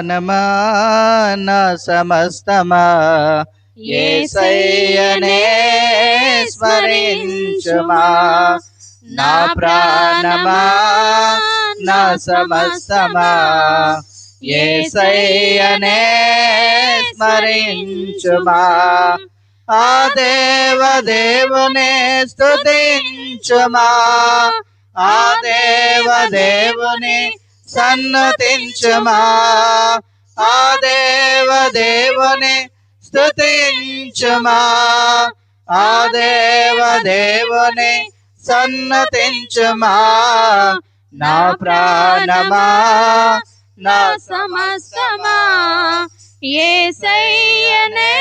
ప్రాణమా నా సమస్తమా? ఏసయ్యనే స్మరించుమా? నా ప్రాణమా నా సమస్తమా? ఏసయ్యనే స్మరించుమా? ఆ దేవ దేవునే స్తుతించుమా? ఆ దేవ దేవుని సన్నతించమా? ఆ దేవ దేవుని స్థుతించమా ఆ దేవ దేవుని సన్నతించమా? నా ప్రాణమా? నా సమస్తమా? ఏసయ్యనే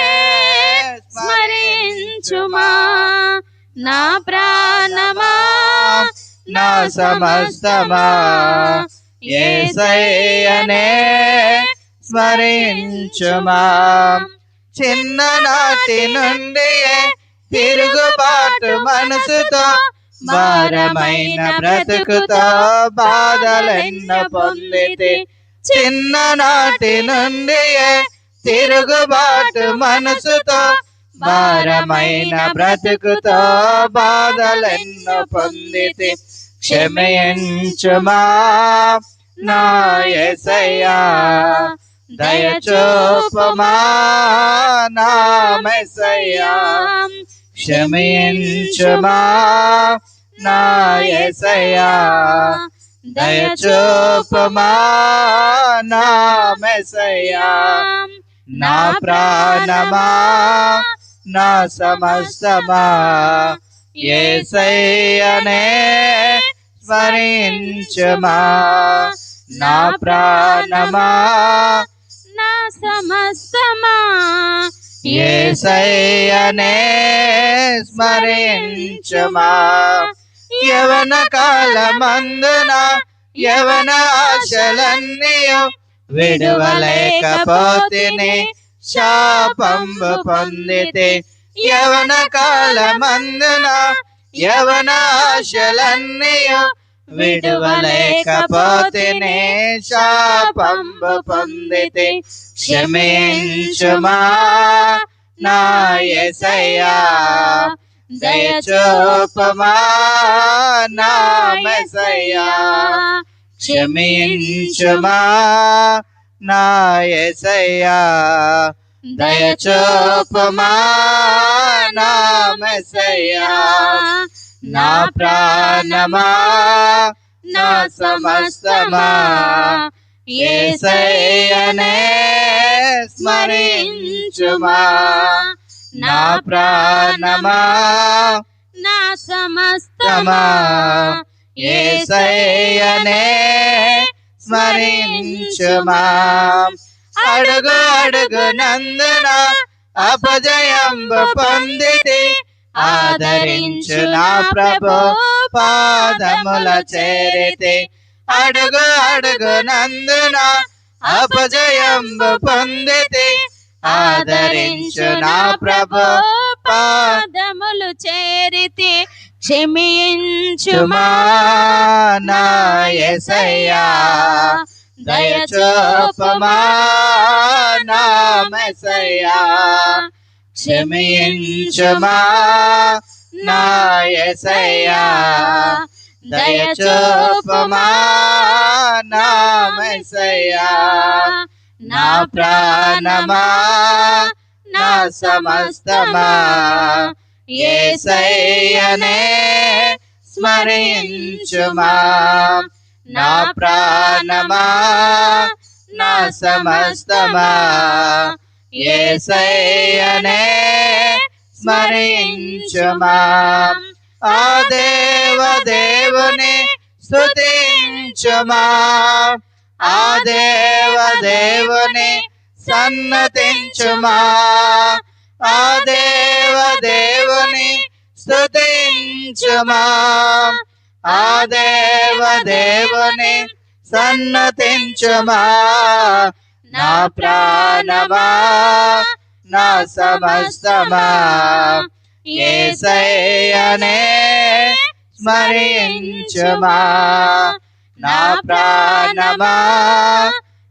స్మరించుమా? నా ప్రాణమా? నా సమస్తమా? ఏసయ్యనే స్మరించుమా. చిన్ననాటి నుండి తిరుగుబాటు మనసుతో భారమైన బ్రతుకుతో బాధలెన్నో పొందితే చిన్ననాటి నుండి తిరుగుబాటు మనసుతో భారమైన బ్రతుకుతో బాధలెన్నో పొందితే క్షమించుమా నా ఎసయ్యా దయచూపమా నా మెసయ్యా క్షమించుమా నా ఎసయ్యా దయచూపమా నా మెసయ్యా నా ప్రాణమా నా సమస్తమా ఏసయ్యనే స్మరించుమా? నా ప్రాణమా? నా సమస్తమా? ఏసయ్యనే స్మరించుమా? యవన కాలమందున యవన ఆశలన్నీయు విడువలేకపోతేనే శాపంబు పొందితే యవన కాలమందున యవన ఆశలన్నీయు విడువలేకపోతేనే శాపంబు పొందితే క్షమించుమా నా ఎసయ్యా దయచూపమా నా మెసయ్యా క్షమించుమా నా ఎసయ్యా దయచూపమా నా నా ప్రాణమా నా సమస్తమా. ఏసయ్యనే స్మరించుమా. నా ప్రాణమా నా సమస్తమా. సమా ఏసయ్యనే స్మరించుమా. అడుగు అడుగు నందున అపజయంబు పొందితి ఆదరించు నా ప్రభు. పాదముల చేరితే అడుగు అడుగు నందున అపజయంబు పొందితి ఆదరించు నా ప్రభు. పాదములు చేరితే క్షమించుమా చుమా నా ఎసయ్యా దయచూపమా నా మెసయ్యా క్షమించుమా నా ఎసయ్యా నా ప్రాణమా నా సమస్తమా. ఏసయ్యనే స్మరించుమా. నా ప్రాణమా నా సమస్తమా? ఏసయ్యనే స్మరించుమా? ఆ దేవ దేవుని స్థుతించుమా ఆ దేవ దేవుని సన్నతించుమా? ఆ దేవ దేవుని స్థుతించుమా ఆ దేవ దేవుని సన్నతించుమా? నా ప్రాణమా? నా సమస్తమా? ఏసయ్యనే స్మరించుమా? నా ప్రాణమా?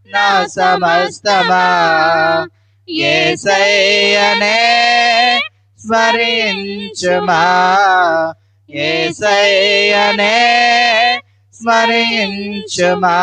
నా సమస్తమా? ఏసయ్యనే స్మరించుమా? ఏసయ్యనే స్మరించుమా.